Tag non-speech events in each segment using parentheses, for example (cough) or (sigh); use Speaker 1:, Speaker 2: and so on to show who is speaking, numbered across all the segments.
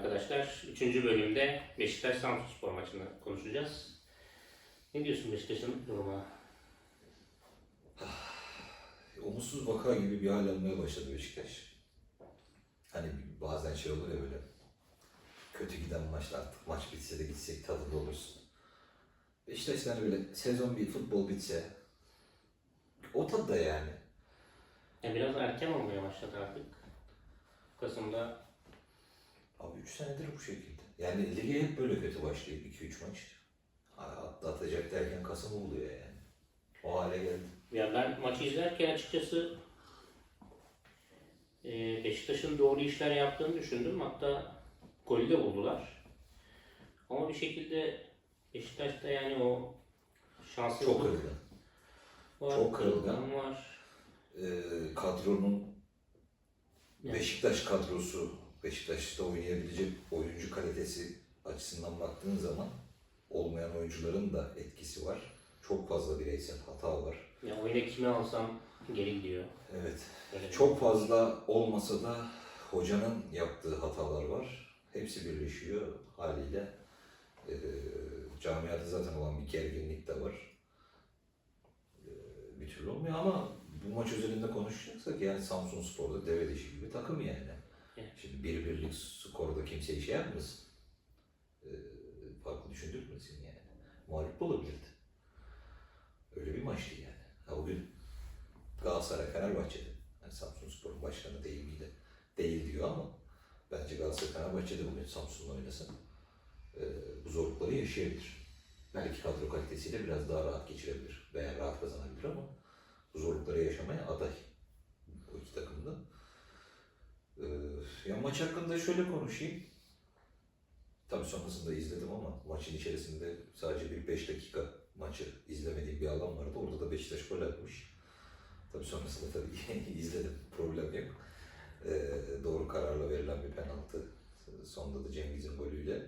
Speaker 1: arkadaşlar. Üçüncü bölümde Beşiktaş Samsunspor maçını konuşacağız. Ne diyorsun Beşiktaş'ın duruma?
Speaker 2: Umutsuz vaka gibi bir hal almaya başladı Beşiktaş. Hani bazen şey olur ya böyle kötü giden maçlar artık maç bitse de gitsek tadında olursun. Beşiktaş hani böyle sezon bir futbol bitse o tadı da yani.
Speaker 1: Ya biraz erken olmaya başladı artık. Kasım'da
Speaker 2: Abi 3 senedir bu şekilde. Yani lige hep böyle kötü başlayıp 2-3 maç. Atlatacak derken Kasım oluyor yani. O hale geldi.
Speaker 1: ya ben maçı izlerken açıkçası e, Beşiktaş'ın doğru işler yaptığını düşündüm. Hatta golü de buldular. Ama bir şekilde Beşiktaş'ta yani o şanssızlık
Speaker 2: Çok kırılgan.
Speaker 1: var.
Speaker 2: çok kırılgan.
Speaker 1: var.
Speaker 2: Ee, kadronun
Speaker 1: Yani-
Speaker 2: Beşiktaş kadrosu, Beşiktaş'ta oynayabilecek oyuncu kalitesi açısından baktığın zaman olmayan oyuncuların da etkisi var. Çok fazla bireysel hata var.
Speaker 1: Ya oyuna kimi alsam geri gidiyor.
Speaker 2: Evet.
Speaker 1: Böyle
Speaker 2: Çok fazla olmasa da hocanın yaptığı hatalar var. Hepsi birleşiyor haliyle. Ee, camiada zaten olan bir gerginlik de var. Ee, bir türlü olmuyor ama bu maç özelinde konuşacaksak yani Samsun Spor'da deve dişi gibi takım yani. Şimdi bir birlik skorda kimseyi şey yapmasın. Ee, farklı düşündürmesin yani. Mağlup da olabilirdi. Öyle bir maçtı yani. Ha, bugün Galatasaray Fenerbahçe'de. Yani Samsun Spor'un başkanı değil miydi? Değil diyor ama bence Galatasaray Fenerbahçe'de bugün Samsun'la oynasa e, bu zorlukları yaşayabilir. Belki kadro kalitesiyle biraz daha rahat geçirebilir veya rahat kazanabilir ama bu zorlukları yaşamaya aday bu iki takımda. E, ya maç hakkında şöyle konuşayım. Tabii sonrasında izledim ama maçın içerisinde sadece bir 5 dakika maçı izlemediğim bir alan vardı. Orada da Beşiktaş gol atmış. Tabii sonrasında tabii (laughs) izledim. Problem yok. Ee, doğru kararla verilen bir penaltı. Sonunda da Cengiz'in golüyle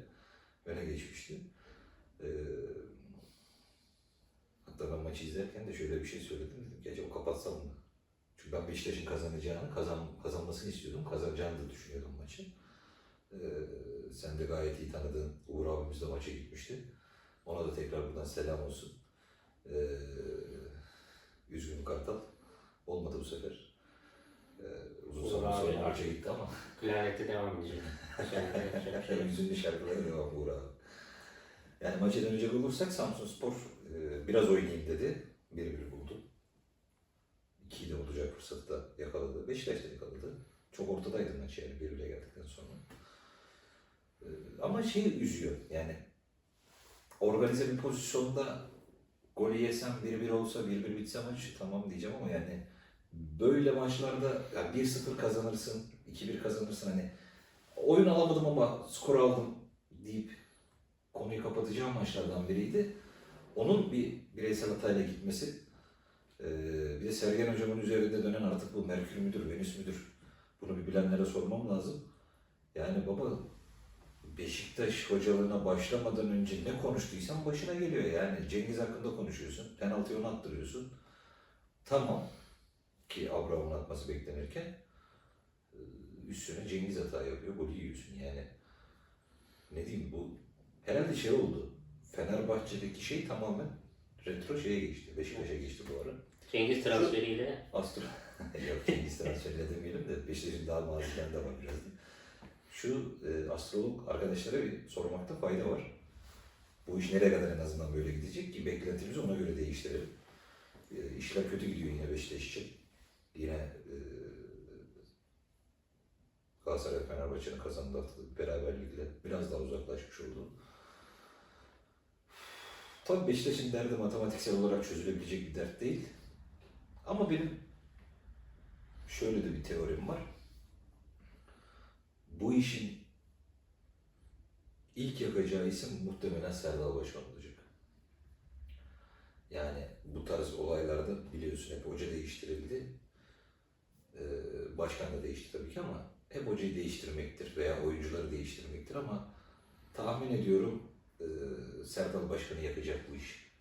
Speaker 2: öne geçmişti. Ee, hatta ben maçı izlerken de şöyle bir şey söyledim. Dedim ki acaba kapatsam mı? Çünkü ben Beşiktaş'ın kazanacağını, kazan, kazanmasını istiyordum. Kazanacağını da düşünüyordum maçı. Ee, sen de gayet iyi tanıdığın Uğur abimiz de maça gitmişti. Ona da tekrar buradan selam olsun. Ee, üzgünüm Kartal. Olmadı bu sefer. Ee, uzun
Speaker 1: Uğur
Speaker 2: zaman sonra maça gitti ama
Speaker 1: Klarnette devam edecek. Şey yok.
Speaker 2: hüzünlü şarkılara devam Uğur abi. Yani maça dönecek olursak Samsun Spor e, biraz oynayayım dedi. Bir bir buldu. İkiyi de olacak fırsatı da yakaladı. Beşiktaş da yakaladı. Çok ortadaydı maç yani bir bire geldikten sonra. E, ama şey üzüyor yani organize bir pozisyonda golü yesem 1-1 olsa 1-1 bitse maç tamam diyeceğim ama yani böyle maçlarda ya 1-0 kazanırsın, 2-1 kazanırsın hani oyun alamadım ama skor aldım deyip konuyu kapatacağım maçlardan biriydi. Onun bir bireysel hatayla gitmesi eee, bir de Sergen Hocam'ın üzerinde dönen artık bu Merkür müdür, Venüs müdür bunu bir bilenlere sormam lazım. Yani baba Beşiktaş hocalığına başlamadan önce ne konuştuysan başına geliyor yani. Cengiz hakkında konuşuyorsun, penaltıyı ona attırıyorsun. Tamam ki Abraham'ın atması beklenirken e, üstüne Cengiz hata yapıyor, golü yiyorsun yani. Ne diyeyim bu herhalde şey oldu. Fenerbahçe'deki şey tamamen retro şeye geçti. Beşiktaş'a geçti bu ara. (laughs)
Speaker 1: Cengiz transferiyle
Speaker 2: Astro. Yok Cengiz transferine demeyelim de Beşiktaş'ın daha mazinden de var biraz. Şu e, astrolog arkadaşlara bir sormakta fayda var. Bu iş nereye kadar en azından böyle gidecek ki beklentimizi ona göre değiştirelim. E, işler kötü gidiyor yine Beşiktaş için. Yine e, Galatasaray Fenerbahçe'nin kazandığı haftalık beraberlikle biraz daha uzaklaşmış oldu. Tabii Beşiktaş'ın derdi matematiksel olarak çözülebilecek bir dert değil. Ama benim şöyle de bir teorim var. Bu işin ilk yapacağı isim muhtemelen Serdal Başkan olacak. Yani bu tarz olaylarda biliyorsun hep hoca değiştirildi. Ee, başkan da değişti tabii ki ama hep hocayı değiştirmektir veya oyuncuları değiştirmektir ama tahmin ediyorum e, Serdal Başkan'ı yapacak bu iş.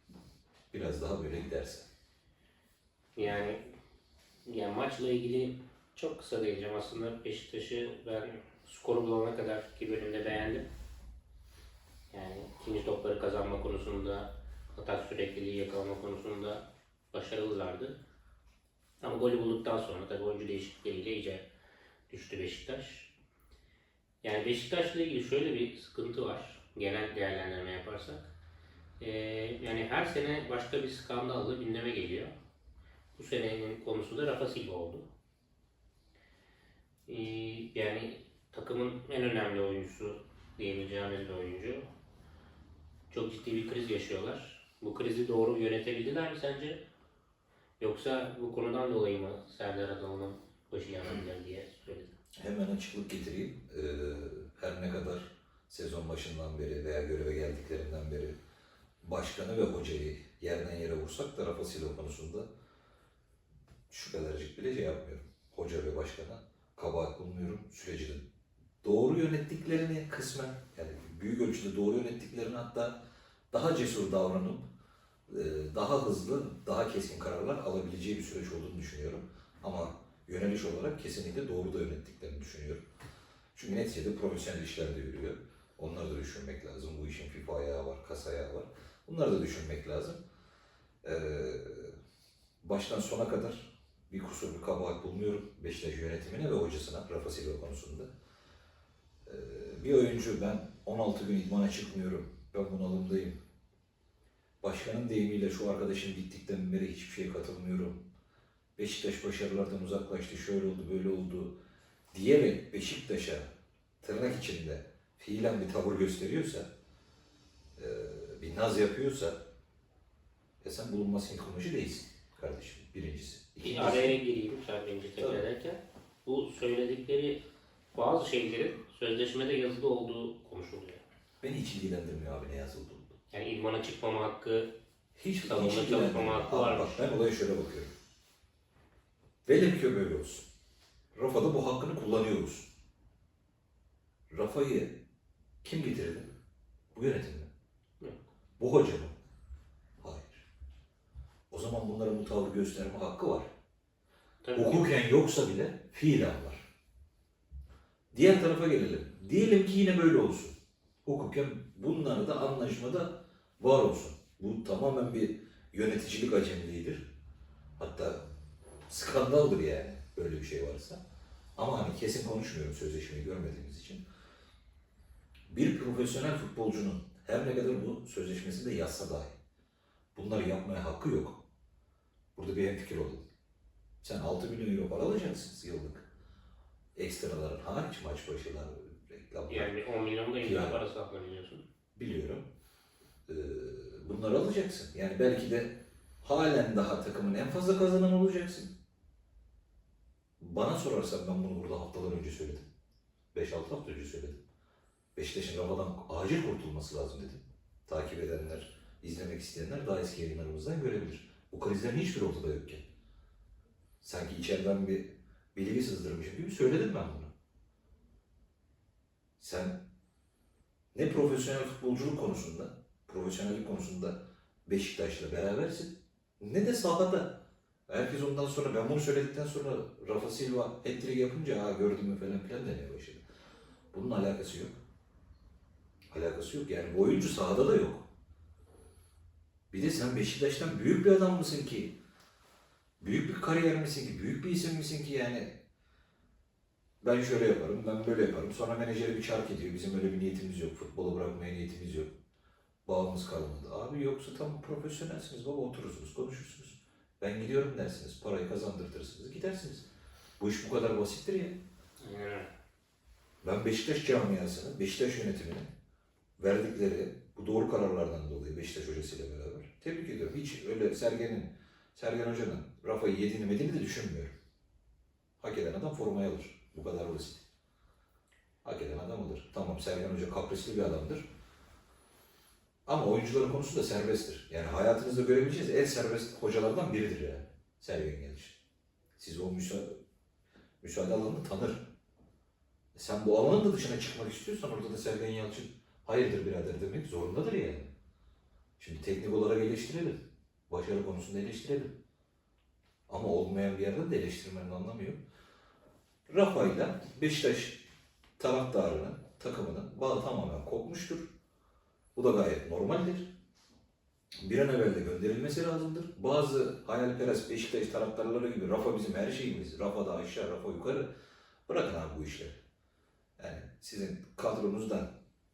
Speaker 2: Biraz daha böyle giderse.
Speaker 1: Yani yani maçla ilgili Çok kısa değineceğim. Aslında Beşiktaş'ı ben skoru bulana kadar ki bölümde beğendim. Yani ikinci topları kazanma konusunda, atak sürekliliği yakalama konusunda başarılılardı. Ama golü bulduktan sonra tabii oyuncu değişiklikleriyle iyice düştü Beşiktaş. Yani Beşiktaş'la ilgili şöyle bir sıkıntı var. Genel değerlendirme yaparsak. Ee, yani her sene başka bir skandalla gündeme geliyor. Bu senenin konusu da Rafa Silva oldu. Ee, yani takımın en önemli oyuncusu diyebileceğimiz bir oyuncu. Çok ciddi bir kriz yaşıyorlar. Bu krizi doğru yönetebildiler mi sence? Yoksa bu konudan dolayı mı Serdar Adalı'nın başı yanabilir diye söyledim.
Speaker 2: Hemen açıklık getireyim. Ee, her ne kadar sezon başından beri veya göreve geldiklerinden beri başkanı ve hocayı yerden yere vursak da Rafa Silva konusunda şu kadarcık bile şey yapmıyorum. Hoca ve başkana kabahat bulmuyorum. Süreci de doğru yönettiklerini kısmen yani büyük ölçüde doğru yönettiklerini hatta daha cesur davranıp e, daha hızlı, daha keskin kararlar alabileceği bir süreç olduğunu düşünüyorum. Ama yöneliş olarak kesinlikle doğru da yönettiklerini düşünüyorum. Çünkü neticede profesyonel işler de yürüyor. Onları da düşünmek lazım. Bu işin FIFA ayağı var, kas ayağı var. Bunları da düşünmek lazım. Ee, baştan sona kadar bir kusur, bir kabahat bulmuyorum Beşiktaş yönetimine ve hocasına Rafa Silva konusunda. Ee, bir oyuncu ben 16 gün idmana çıkmıyorum, ben bunalımdayım. Başkanın deyimiyle şu arkadaşın gittikten beri hiçbir şeye katılmıyorum. Beşiktaş başarılardan uzaklaştı, şöyle oldu, böyle oldu diyerek Beşiktaş'a tırnak içinde fiilen bir tavır gösteriyorsa, e, bir naz yapıyorsa, e sen bulunması imkanı değilsin kardeşim, birincisi.
Speaker 1: Bir
Speaker 2: İkincisi,
Speaker 1: araya gireyim sen beni tekrar
Speaker 2: Tabii.
Speaker 1: ederken. Bu söyledikleri bazı şeylerin sözleşmede yazılı olduğu konuşuluyor.
Speaker 2: beni hiç ilgilendirmiyor abi ne yazıldı.
Speaker 1: Yani idmana çıkmama hakkı
Speaker 2: Hiç,
Speaker 1: Salonda
Speaker 2: hiç ilgilendirmiyor.
Speaker 1: hakkı
Speaker 2: Abi
Speaker 1: varmış.
Speaker 2: Bak ben olaya şöyle bakıyorum. Velev ki böyle olsun. Rafa da bu hakkını kullanıyoruz. Rafa'yı kim getirdi? Bu yönetim mi?
Speaker 1: Yok.
Speaker 2: Bu hoca mı? Hayır. O zaman bunlara bu tavrı gösterme hakkı var.
Speaker 1: tabii
Speaker 2: Hukuken yoksa bile fiilen var. Diğer tarafa gelelim. Diyelim ki yine böyle olsun. Hukuken bunları da anlaşmada var olsun. Bu tamamen bir yöneticilik acemiliğidir. Hatta skandaldır yani böyle bir şey varsa. Ama hani kesin konuşmuyorum sözleşmeyi görmediğimiz için. Bir profesyonel futbolcunun her ne kadar bu sözleşmesinde yazsa dahi bunları yapmaya hakkı yok. Burada bir hemfikir olun. Sen 6 milyon euro para alacaksın yıllık. Ekstraların hariç maç başılar, reklamlar.
Speaker 1: yani 10 milyon da imza
Speaker 2: Yani.
Speaker 1: parası biliyorsun.
Speaker 2: Biliyorum. Ee, bunları alacaksın. Yani belki de halen daha takımın en fazla kazanan olacaksın. Bana sorarsan ben bunu burada haftalar önce söyledim. 5-6 hafta önce söyledim. Beşiktaş'ın Rafa'dan acil kurtulması lazım dedim. Takip edenler, izlemek isteyenler daha eski yayınlarımızdan görebilir. Bu krizlerin hiçbir ortada yokken. Sanki içeriden bir bilgi sızdırmışım gibi söyledim ben bunu. Sen ne profesyonel futbolculuk konusunda, profesyonellik konusunda Beşiktaş'la berabersin ne de sahada. Herkes ondan sonra ben bunu söyledikten sonra Rafa Silva hat-trick yapınca ha gördün mü falan filan demeye başladı. Bunun alakası yok. Alakası yok yani oyuncu sahada da yok. Bir de sen Beşiktaş'tan büyük bir adam mısın ki? Büyük bir kariyer misin ki? Büyük bir isim misin ki yani? Ben şöyle yaparım, ben böyle yaparım. Sonra menajeri bir çark ediyor. Bizim öyle bir niyetimiz yok. Futbolu bırakmaya niyetimiz yok. Bağımız kalmadı. Abi yoksa tam profesyonelsiniz baba oturursunuz, konuşursunuz. Ben gidiyorum dersiniz, parayı kazandırtırsınız, gidersiniz. Bu iş bu kadar basittir ya. Ben Beşiktaş camiasını, Beşiktaş yönetimini verdikleri bu doğru kararlardan dolayı Beşiktaş hocasıyla beraber tebrik ediyorum. Hiç öyle Sergen'in, Sergen Hoca'nın Rafa'yı yediğini mediğini de düşünmüyorum. Hak eden adam formayı alır. Bu kadar basit. Hak eden adam alır. Tamam Sergen Hoca kaprisli bir adamdır. Ama oyuncuların konusu da serbesttir. Yani hayatınızda görebileceğiniz en serbest hocalardan biridir yani. Sergen Yalçın. Siz o müsaade, müsaade alanını tanır. Sen bu alanın da dışına çıkmak istiyorsan orada da Sergen Yalçın hayırdır birader demek zorundadır yani. Şimdi teknik olarak eleştirelim. Başarı konusunda eleştirelim. Ama olmayan bir yerde de eleştirmenin anlamı yok. Rafa'yla Beşiktaş taraftarının, takımının bağı tamamen kopmuştur. Bu da gayet normaldir. Bir an evvel de gönderilmesi lazımdır. Bazı hayalperest Beşiktaş taraftarları gibi Rafa bizim her şeyimiz. Rafa da aşağı, Rafa yukarı. Bırakın abi bu işleri. Yani sizin kadronuzdan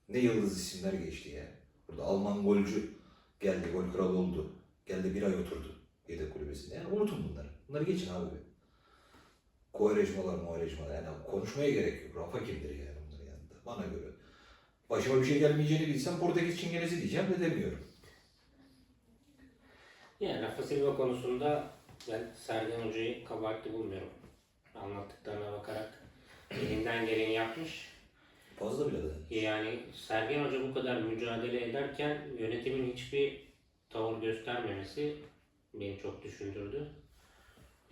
Speaker 2: ne yıldız isimler geçti ya. Burada Alman golcü geldi, gol kralı oldu. Geldi bir ay oturdu yedek kulübesinde. Yani unutun bunları. Bunları geçin abi. Kovarejmalar, muharejmalar. Yani konuşmaya gerek yok. Rafa kimdir yani bunların yanında? Bana göre. Başıma bir şey gelmeyeceğini bilsem Portekiz Çingenesi diyeceğim de demiyorum.
Speaker 1: Yani Rafa Silva konusunda ben Sergen Hoca'yı kabahatli bulmuyorum. Anlattıklarına bakarak elinden geleni yapmış.
Speaker 2: Fazla bile de.
Speaker 1: Yani Sergen Hoca bu kadar mücadele ederken yönetimin hiçbir tavır göstermemesi beni çok düşündürdü.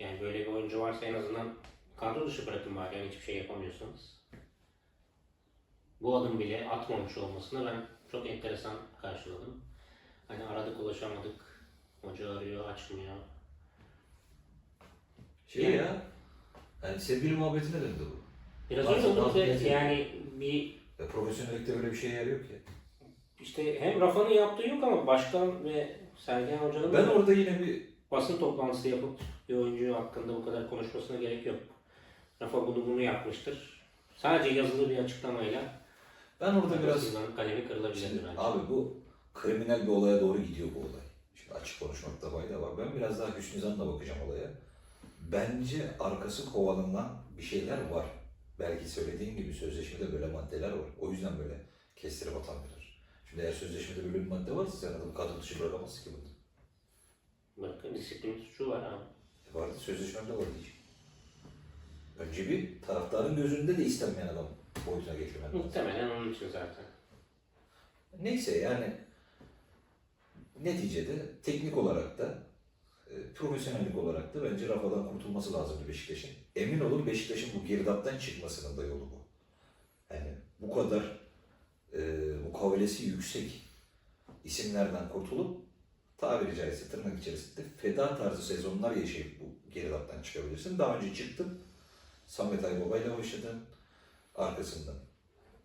Speaker 1: Yani böyle bir oyuncu varsa en azından kadro dışı bırakın bari yani hiçbir şey yapamıyorsanız. Bu adım bile atmamış olmasını ben çok enteresan karşıladım. Hani aradık ulaşamadık. Hoca arıyor açmıyor.
Speaker 2: Şey
Speaker 1: Yani-
Speaker 2: ya. Yani sevgili muhabbetine döndü bu.
Speaker 1: Biraz öyle
Speaker 2: yazıyor.
Speaker 1: yani bir
Speaker 2: Ya profesyonellikte böyle bir şey yer yok ya.
Speaker 1: işte hem Rafa'nın yaptığı yok ama başkan ve Sergen Hoca'nın
Speaker 2: Ben
Speaker 1: da
Speaker 2: orada yine bir
Speaker 1: basın toplantısı yapıp bir oyuncu hakkında bu kadar konuşmasına gerek yok. Rafa bunu bunu yapmıştır. Sadece yazılı bir açıklamayla
Speaker 2: ben orada biraz
Speaker 1: Silva'nın kalemi kırılabilir
Speaker 2: Şimdi
Speaker 1: bence.
Speaker 2: abi bu kriminal bir olaya doğru gidiyor bu olay. Şimdi açık konuşmakta fayda var. Ben biraz daha hüsnü zanla bakacağım olaya. Bence arkası kovalanılan bir şeyler var. Belki söylediğin gibi sözleşmede böyle maddeler var. O yüzden böyle kestirip atamıyorlar. Şimdi eğer sözleşmede böyle bir madde varsa sen adamı kadro dışı bırakamazsın ki bunu.
Speaker 1: Bakın disiplin suçu var abi.
Speaker 2: E vardı sözleşmemde var diyeceğim. Önce bir taraftarın gözünde de istenmeyen adam boyutuna getirmen lazım.
Speaker 1: Muhtemelen onun için zaten.
Speaker 2: Neyse yani neticede teknik olarak da e, profesyonellik olarak da bence Rafa'dan kurtulması lazımdı Beşiktaş'ın. Emin olun Beşiktaş'ın bu girdaptan çıkmasının da yolu bu. Yani bu kadar e, mukavelesi yüksek isimlerden kurtulup tabiri caizse tırnak içerisinde feda tarzı sezonlar yaşayıp bu girdaptan çıkabilirsin. Daha önce çıktın. Samet Aybaba ile başladın. Arkasından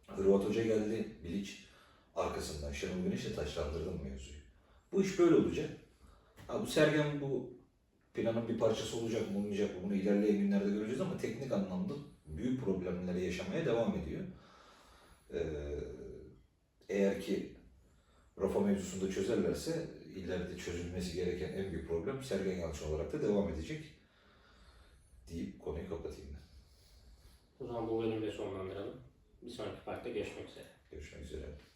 Speaker 2: Hırvat Hoca geldi. Bilic. Arkasından Şenol Güneş'le taşlandırdın mevzuyu. Bu iş böyle olacak. Ha, bu Sergen bu planın bir parçası olacak mı olmayacak mı bunu ilerleyen günlerde göreceğiz ama teknik anlamda büyük problemleri yaşamaya devam ediyor. Ee, eğer ki Rafa mevzusunda çözerlerse ileride çözülmesi gereken en büyük problem Sergen Yalçın olarak da devam edecek deyip konuyu kapatayım ben.
Speaker 1: O zaman bu bölümü de sonlandıralım. Bir sonraki partta görüşmek üzere.
Speaker 2: Görüşmek üzere.